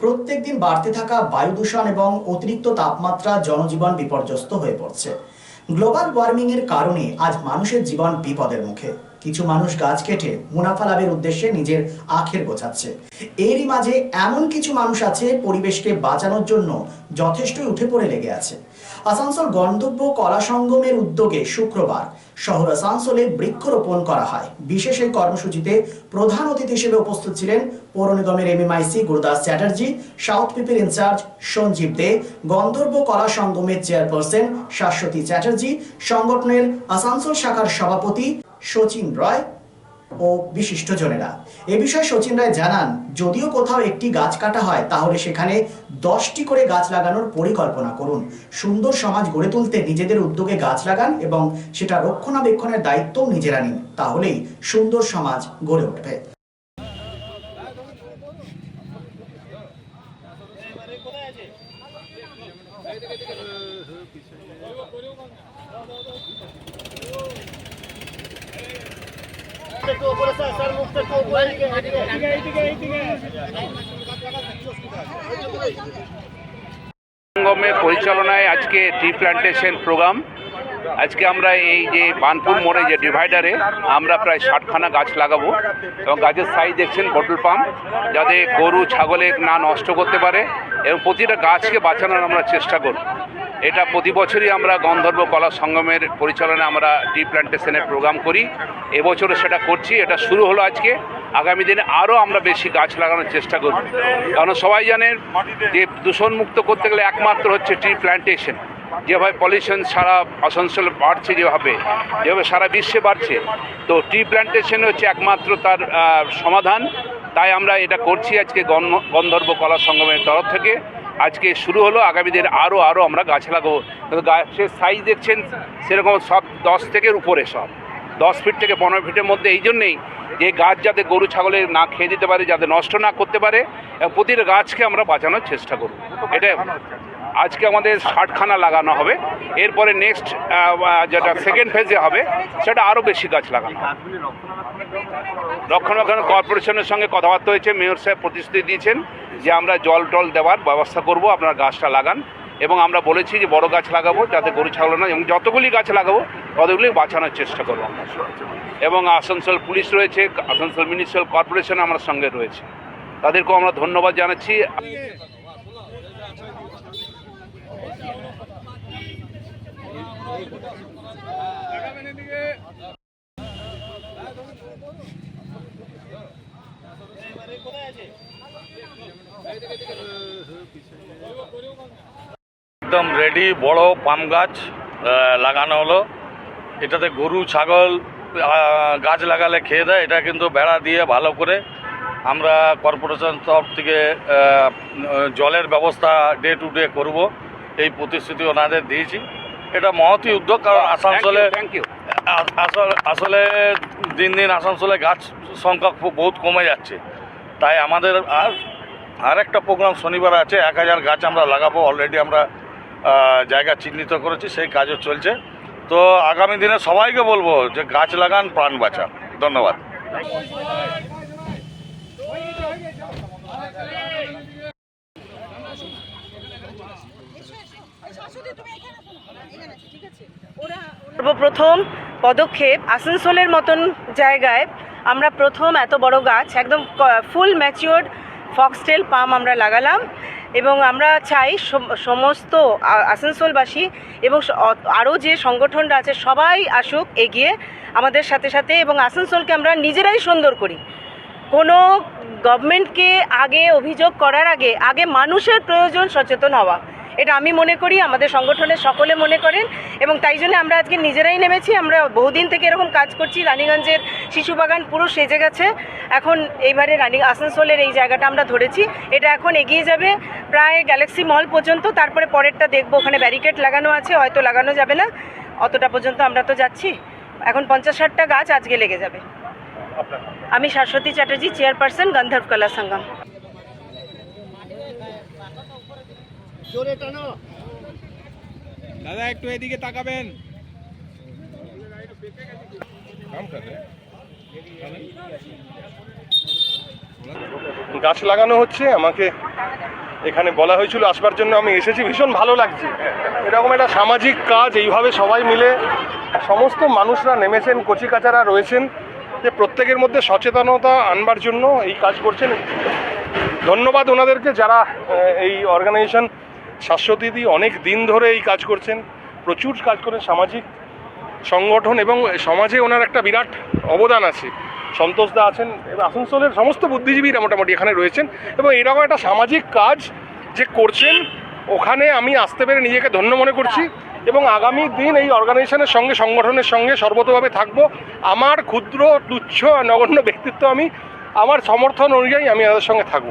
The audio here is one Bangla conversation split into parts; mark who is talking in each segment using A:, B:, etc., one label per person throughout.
A: প্রত্যেকদিন বাড়তে থাকা বায়ু দূষণ এবং অতিরিক্ত তাপমাত্রা জনজীবন বিপর্যস্ত হয়ে পড়ছে। গ্লোবাল ওয়ার্মিং এর কারণে আজ মানুষের জীবন বিপদের মুখে। কিছু মানুষ গাছ কেটে মুনাফা লাভের উদ্দেশ্যে নিজের আখের গোছাচ্ছে। এরই মাঝে এমন কিছু মানুষ আছে পরিবেশকে বাঁচানোর জন্য যথেষ্টই উঠে পড়ে লেগে আছে। আসানসোল গন্তব্য কলা সঙ্গমের উদ্যোগে শুক্রবার শহর আসানসোলে বৃক্ষরোপণ করা হয়। বিশেষ এই কর্মসূচিতে প্রধান অতিথি হিসেবে উপস্থিত ছিলেন পৌর নিগমের এমএমআইসি গুরুদাস চ্যাটার্জি, সাউথ পিপির ইনচার্জ সঞ্জীব দে গন্ধর্ব কলা সঙ্গমের চেয়ারপারসন শাশ্বতী চ্যাটার্জি, সংগঠনের আসানসোল শাখার সভাপতি শচীন রয় ও বিশিষ্টজনেরা এ বিষয়ে শচীন রায় জানান, যদিও কোথাও একটি গাছ কাটা হয়, তাহলে সেখানে দশটি করে গাছ লাগানোর পরিকল্পনা করুন। সুন্দর সমাজ গড়ে তুলতে নিজেদের উদ্যোগে গাছ লাগান এবং সেটা রক্ষণাবেক্ষণের দায়িত্বও নিজেরা নিন, তাহলেই সুন্দর সমাজ গড়ে উঠবে।
B: সঙ্গমের পরিচালনায় আজকে ট্রি প্ল্যান্টেশন প্রোগ্রাম। আজকে আমরা এই যে বানপুর মোড়ে যে ডিভাইডারে আমরা প্রায় ষাটখানা গাছ লাগাবো। এবং গাছের সাইজ দেখছেন বটল পাম্প যাতে গরু ছাগলে না নষ্ট করতে পারে। এবং প্রতিটা গাছকে বাঁচানোর আমরা চেষ্টা করব। এটা প্রতি বছরই আমরা গন্ধর্ব কলা সঙ্গমের পরিচালনায় আমরা ট্রি প্ল্যান্টেশনের প্রোগ্রাম করি। এবছরও সেটা করছি, এটা শুরু হলো আজকে। আগামী দিনে আরও আমরা বেশি গাছ লাগানোর চেষ্টা করব। কারণ সবাই জানেন যে দূষণমুক্ত করতে গেলে একমাত্র হচ্ছে ট্রি প্ল্যান্টেশন যেভাবে পলিউশন সারা আসানসোল বাড়ছে যেভাবে যেভাবে সারা বিশ্বে বাড়ছে, তো ট্রি প্ল্যান্টেশন হচ্ছে একমাত্র তার সমাধান। তাই আমরা এটা করছি আজকে গন্ধর্ব কলা সঙ্গমের তরফ থেকে। আজকে শুরু হলো আগামী দিন আরও আরও আমরা গাছ লাগাবো। গাছের সাইজ দেখছেন, সেরকম সব দশ থেকে উপরে সব। দশ ফিট থেকে পনেরো ফিটের মধ্যে এই জন্যেই যে গাছ যাতে গরু, ছাগলের না খেয়ে দিতে পারে, যাতে নষ্ট না করতে পারে, এবং প্রতিটা গাছকে আমরা বাঁচানোর চেষ্টা করব। এটা আজকে আমাদের ষাটখানা লাগানো হবে। এরপরে নেক্সট যেটা সেকেন্ড ফেজে হবে, সেটা আরও বেশি গাছ লাগানো রক্ষণাবেক্ষণ কর্পোরেশনের সঙ্গে কথাবার্তা হয়েছে, মেয়র সাহেব প্রতিশ্রুতি দিয়েছেন যে আমরা জল টল দেওয়ার ব্যবস্থা করব, আপনার গাছটা লাগান। এবং আমরা বলেছি যে বড় গাছ লাগাবো, যাতে গরু, ছাগল না, এবং যতগুলি গাছ লাগাবো ততগুলি বাঁচানোর চেষ্টা করব। এবং আসানসোল পুলিশ রয়েছে, আসানসোল মিউনিসিপ্যাল কর্পোরেশন আমার সঙ্গে রয়েছে। তাদেরকেও আমরা ধন্যবাদ জানাচ্ছি।
C: একদম রেডি বড় পাম গাছ লাগানো হলো। এটাতে গরু ছাগল গাছ লাগালে খেয়ে দেয় এটা কিন্তু বেড়া দিয়ে ভালো করে আমরা কর্পোরেশন তরফ থেকে জলের ব্যবস্থা ডে টু ডে করব। এই প্রতিশ্রুতি ওনাদের দিয়েছি। এটা মহতি উদ্যোগ কারণ আসানসোলে আসলে দিন দিন আসানসোলে গাছ সংখ্যা খুব বহুত কমে যাচ্ছে। তাই আমাদের আর আরেকটা প্রোগ্রাম শনিবার আছে এক হাজার গাছ আমরা লাগাবো। অলরেডি আমরা জায়গা চিহ্নিত করেছি সেই কাজও চলছে। তো আগামী দিনে সবাইকে বলব যে গাছ লাগান, প্রাণ বাঁচান। ধন্যবাদ।
D: সর্বপ্রথম পদক্ষেপ আসানসোলের মতন জায়গায় আমরা প্রথম এত বড় গাছ, একদম ফুল ম্যাচিওর্ড ফক্সটেল পাম আমরা লাগালাম। এবং আমরা চাই সমস্ত আসানসোলবাসী এবং আরও যে সংগঠনরা আছে সবাই আসুক, এগিয়ে আমাদের সাথে সাথে এবং আসানসোলকে আমরা নিজেরাই সুন্দর করি। কোনো গভর্নমেন্টকে আগে অভিযোগ করার আগে আগে মানুষের প্রয়োজন সচেতন হওয়া। এটা আমি মনে করি, আমাদের সংগঠনের সকলে মনে করেন এবং তাই জন্য আমরা আজকে নিজেরাই নেমেছি। আমরা বহুদিন থেকে এরকম কাজ করছি, রানীগঞ্জের শিশু বাগান পুরো সেজে গেছে। এখন এইবারে রানী আসানসোলের এই জায়গাটা আমরা ধরেছি। এটা এখন এগিয়ে যাবে প্রায় গ্যালাক্সি মল পর্যন্ত, তারপরে পরেরটা দেখব। ওখানে ব্যারিকেড লাগানো আছে, হয়তো লাগানো যাবে না। অতটা পর্যন্ত আমরা তো যাচ্ছি। এখন পঞ্চাশ ষাটটা গাছ আজকে লেগে যাবে। আমি শাশ্বতী চ্যাটার্জি, চেয়ারপারসন, গন্ধর্ব কলা সঙ্গম।
E: জোরে টানো।
F: দাদা একটু এদিকে তাকাবেন।
G: গাছ লাগানো হচ্ছে আমাকে এখানে বলা হয়েছিল আসবার জন্য আমি এসেছি। ভীষণ ভালো লাগছে। এরকম একটা সামাজিক কাজ এইভাবে সবাই মিলে সমস্ত মানুষরা নেমেছেন কচিকাচারা রয়েছেন যে প্রত্যেকের মধ্যে সচেতনতা আনবার জন্য এই কাজ করছেন। ধন্যবাদ ওনাদেরকে যারা এই অর্গানাইজেশন শাশ্বতীদি অনেক দিন ধরে এই কাজ করছেন, প্রচুর কাজ করেন সামাজিক সংগঠন এবং সমাজে ওনার একটা বিরাট অবদান আছে। সন্তোষ দা আছেন এবং আসানসোলের সমস্ত বুদ্ধিজীবীরা মোটামুটি এখানে রয়েছেন এবং এরকম একটা সামাজিক কাজ যে করছেন, ওখানে আমি আসতে পেরে নিজেকে ধন্য মনে করছি এবং আগামী দিন এই অর্গানাইজেশনের সঙ্গে, সংগঠনের সঙ্গে সর্বতভাবে থাকব। আমার ক্ষুদ্র, তুচ্ছ নগণ্য ব্যক্তিত্ব আমি, আমার সমর্থন অনুযায়ী আমি তাদের সঙ্গে থাকব।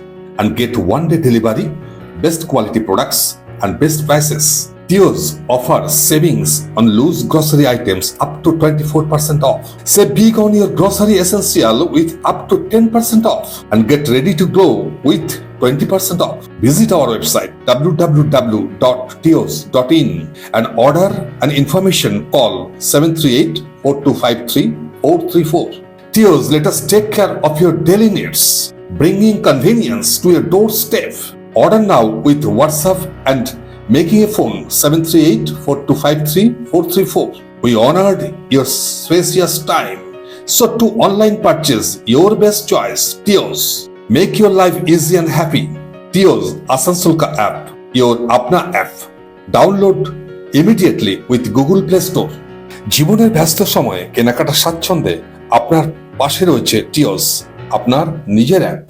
H: and get one day delivery, best quality products, and best prices. Tios offers savings on loose grocery items up to 24% off. Save big on your grocery essential with up to 10% off and get ready to glow with 20% off. Visit our website www.tios.in and order an information call 738 4253 434. Tears, let us take care of your daily needs, bringing convenience to your doorstep. Order now with WhatsApp and making a phone 738-4253-434. We honored your spacious time. So to online purchase your best choice, Tears. Make your life easy and happy. Tears Asansulka app, your Apna app. Download immediately with Google Play Store. জীবনের ব্যস্ত সময়ে কেনাকাটা স্বাচ্ছন্দ্যে আপনার পাশে রয়েছে টিওস আপনার নিজের অ্যাপ